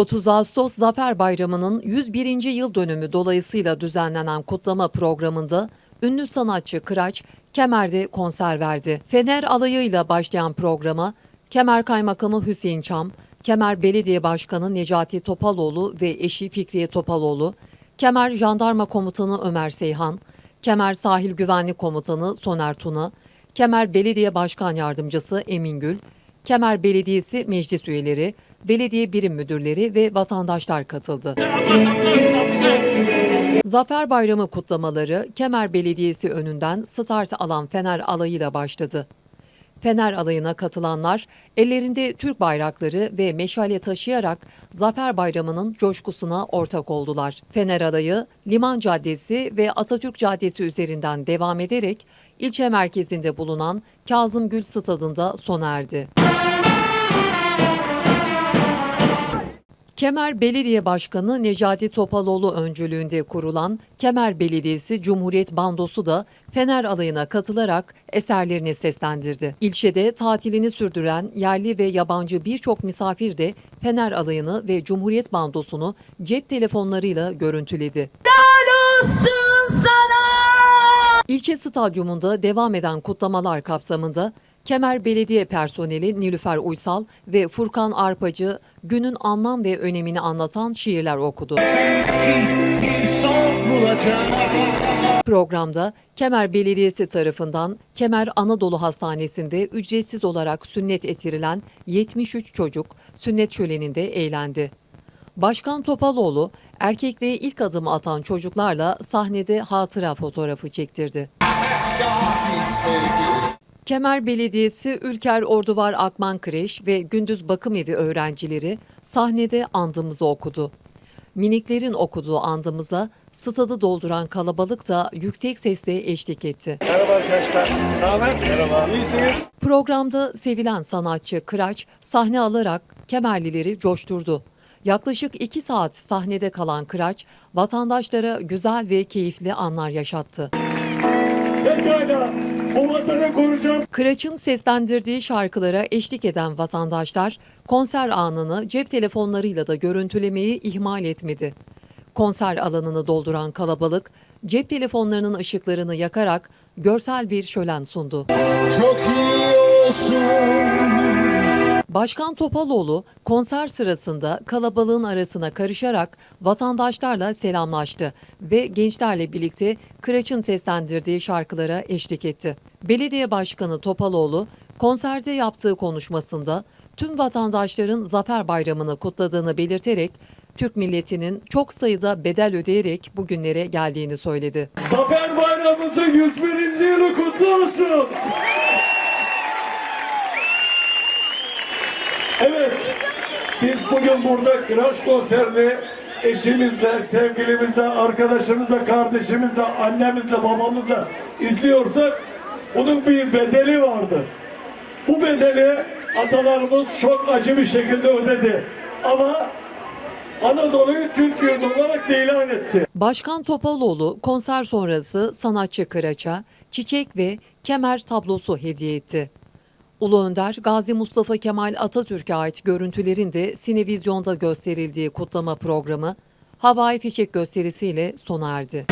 30 Ağustos Zafer Bayramı'nın 101. yıl dönümü dolayısıyla düzenlenen kutlama programında ünlü sanatçı Kıraç Kemer'de konser verdi. Fener alayıyla başlayan programa Kemer Kaymakamı Hüseyin Çam, Kemer Belediye Başkanı Necati Topaloğlu ve eşi Fikriye Topaloğlu, Kemer Jandarma Komutanı Ömer Seyhan, Kemer Sahil Güvenlik Komutanı Soner Tuna, Kemer Belediye Başkan Yardımcısı Emin Gül, Kemer Belediyesi meclis üyeleri, belediye birim müdürleri ve vatandaşlar katıldı. Zafer Bayramı kutlamaları Kemer Belediyesi önünden start alan Fener alayıyla başladı. Fener alayına katılanlar ellerinde Türk bayrakları ve meşale taşıyarak Zafer Bayramı'nın coşkusuna ortak oldular. Fener alayı Liman Caddesi ve Atatürk Caddesi üzerinden devam ederek ilçe merkezinde bulunan Kazım Gül Stadında sona erdi. Kemer Belediye Başkanı Necati Topaloğlu öncülüğünde kurulan Kemer Belediyesi Cumhuriyet Bandosu da Fener alayına katılarak eserlerini seslendirdi. İlçede tatilini sürdüren yerli ve yabancı birçok misafir de Fener alayını ve Cumhuriyet Bandosunu cep telefonlarıyla görüntüledi. İlçe stadyumunda devam eden kutlamalar kapsamında Kemer Belediye personeli Nilüfer Uysal ve Furkan Arpacı günün anlam ve önemini anlatan şiirler okudu. Programda Kemer Belediyesi tarafından Kemer Anadolu Hastanesi'nde ücretsiz olarak sünnet ettirilen 73 çocuk sünnet şöleninde eğlendi. Başkan Topaloğlu erkekliğe ilk adım atan çocuklarla sahnede hatıra fotoğrafı çektirdi. Kemer Belediyesi Ülker Orduvar Akman Kreş ve Gündüz Bakım Evi öğrencileri sahnede andımızı okudu. Miniklerin okuduğu andımıza stadı dolduran kalabalık da yüksek sesle eşlik etti. Merhaba arkadaşlar. Ne haber? Merhaba. İyisiniz? Programda sevilen sanatçı Kıraç sahne alarak Kemerlileri coşturdu. Yaklaşık iki saat sahnede kalan Kıraç, vatandaşlara güzel ve keyifli anlar yaşattı. Pekala. Bu vatanı koruyacağım. Kıraç'ın seslendirdiği şarkılara eşlik eden vatandaşlar konser anını cep telefonlarıyla da görüntülemeyi ihmal etmedi. Konser alanını dolduran kalabalık cep telefonlarının ışıklarını yakarak görsel bir şölen sundu. Çok iyi. Başkan Topaloğlu konser sırasında kalabalığın arasına karışarak vatandaşlarla selamlaştı ve gençlerle birlikte Kıraç'ın seslendirdiği şarkılara eşlik etti. Belediye Başkanı Topaloğlu konserde yaptığı konuşmasında tüm vatandaşların Zafer Bayramı'nı kutladığını belirterek Türk milletinin çok sayıda bedel ödeyerek bugünlere geldiğini söyledi. Zafer Bayramımızın 101. yılı kutlu olsun. Evet. Biz bugün burada Kıraç konserini eşimizle, sevgilimizle, arkadaşımızla, kardeşimizle, annemizle, babamızla izliyorsak bunun bir bedeli vardı. Bu bedeli atalarımız çok acı bir şekilde ödedi. Ama Anadolu'yu Türk yurdu olarak ilan etti. Başkan Topaloğlu konser sonrası sanatçı Kıraç'a çiçek ve kemer tablosu hediye etti. Ulu Önder Gazi Mustafa Kemal Atatürk'e ait görüntülerin de Sinevizyon'da gösterildiği kutlama programı havai fişek gösterisiyle sona erdi.